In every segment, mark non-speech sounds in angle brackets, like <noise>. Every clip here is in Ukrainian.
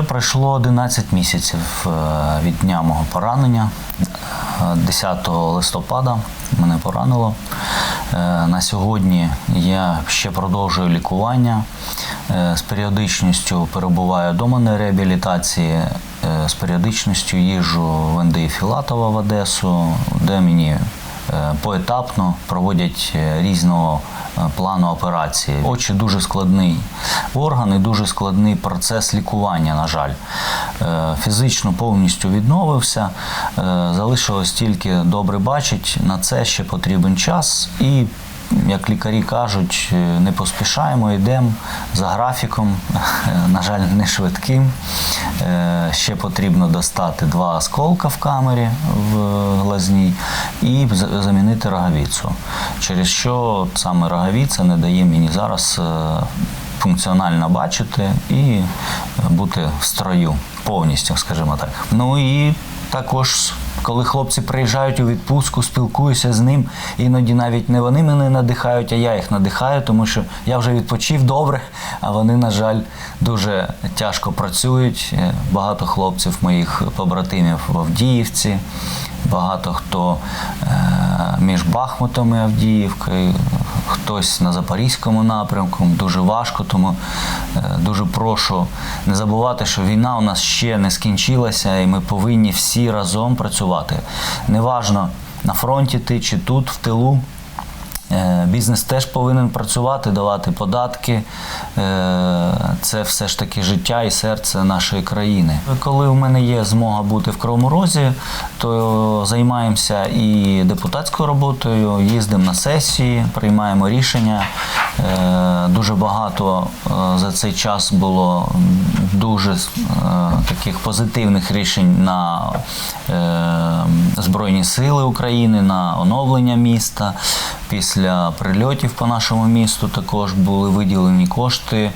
пройшло 11 місяців е, від дня мого поранення. Е, 10 листопада мене поранило. Е, На сьогодні я ще продовжую лікування. Е, З періодичністю перебуваю вдома на реабілітації, е, з періодичністю їжджу в НДІ Філатова в Одесу, де мені е, поетапно проводять е, різного е, плану операції. Очі дуже складний орган і дуже складний процес лікування, на жаль. Е, Фізично повністю відновився. Е, Залишилось тільки добре бачить. На це ще потрібен час і. Як лікарі кажуть, е, не поспішаємо, йдемо за графіком, <laughs> на жаль, не швидким. Е, Ще потрібно достати два осколка в камері в глазній і замінити роговицю. Через що саме роговиця не дає мені зараз е, функціонально бачити і бути в строю повністю, скажімо так. Ну і також. Коли хлопці приїжджають у відпустку, спілкуюся з ним, іноді навіть не вони мене надихають, а я їх надихаю, тому що я вже відпочив добре, а вони, на жаль, дуже тяжко працюють. Е, Багато хлопців моїх побратимів в Авдіївці, багато хто е, між Бахмутом і Авдіївкою, хтось на Запорізькому напрямку. Дуже важко, тому е, дуже прошу не забувати, що війна у нас ще не скінчилася, і ми повинні всі разом працювати. Неважно на фронті ти чи тут, в тилу. Е, Бізнес теж повинен працювати, давати податки. Е, Це все ж таки життя і серце нашої країни. Коли в мене є змога бути в Кривому Розі, то займаємося і депутатською роботою, їздимо на сесії, приймаємо рішення. Е, Дуже багато за цей час було дуже таких позитивних рішень на Збройні Сили України, на оновлення міста. Після прильотів по нашому місту також були виділені кошти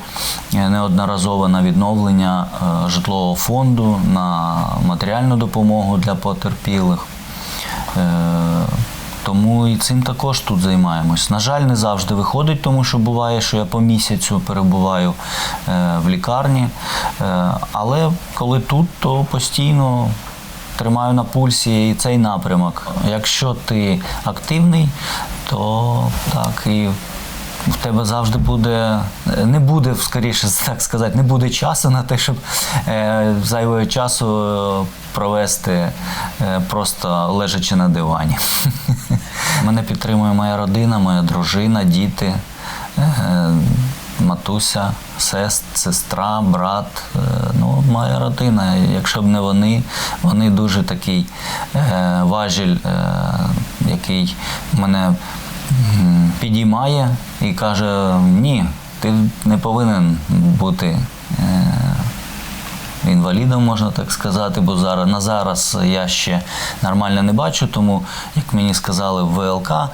е, неодноразово на відновлення е, житлового фонду, на матеріальну допомогу для потерпілих. Е, Тому і цим також тут займаємось. На жаль, не завжди виходить, тому що буває, що я по місяцю перебуваю в лікарні. Але коли тут, то постійно тримаю на пульсі і цей напрямок. Якщо ти активний, то так і в тебе завжди буде, не буде, скоріше так сказати, не буде часу на те, щоб е, зайвого часу е, провести е, просто лежачи на дивані. <laughs> Мене підтримує моя родина, моя дружина, діти. е, Матуся, сест, сестра, брат, е, ну, моя родина. Якщо б не вони, вони дуже такий е, важіль, е, який мене підіймає і каже: ні, ти не повинен бути. Інвалідом, можна так сказати, бо зараз на зараз я ще нормально не бачу. Тому, як мені сказали в ВЛК, е,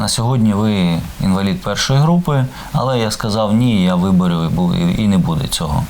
на сьогодні ви інвалід першої групи, але я сказав ні, я виборю і не буде цього.